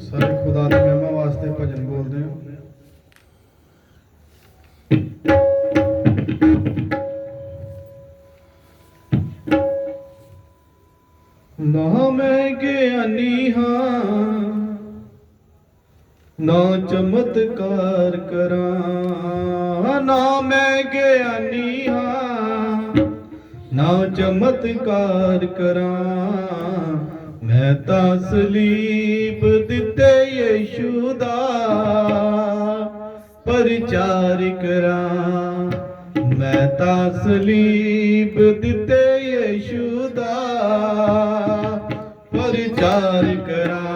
ਸਾਰੇ ਖੁਦਾ ਦੀ ਮਹਿਮਾ ਵਾਸਤੇ ਭਜਨ ਬੋਲਦੇ ਹਾਂ ਨਾ ਮੈਂ ਗਿਆਨੀ ਹਾਂ ਨਾ ਚਮਤਕਾਰ ਕਰਾਂ। ਨਾ ਮੈਂ ਗਿਆਨੀ ਹਾਂ ਨਾ ਚਮਤਕਾਰ ਕਰਾਂ। ਮੈਂ ਤਾਂ ਸਲੀਬ ਦਿੱਤੇ ਯੇਸ਼ੂ ਦਾ ਪ੍ਰਚਾਰ ਕਰਾਂ। ਮੈਂ ਤਾਂ ਸਲੀਬ ਦਿੱਤੇ ਯੇਸ਼ੂ ਦਾ ਪ੍ਰਚਾਰ ਕਰਾਂ।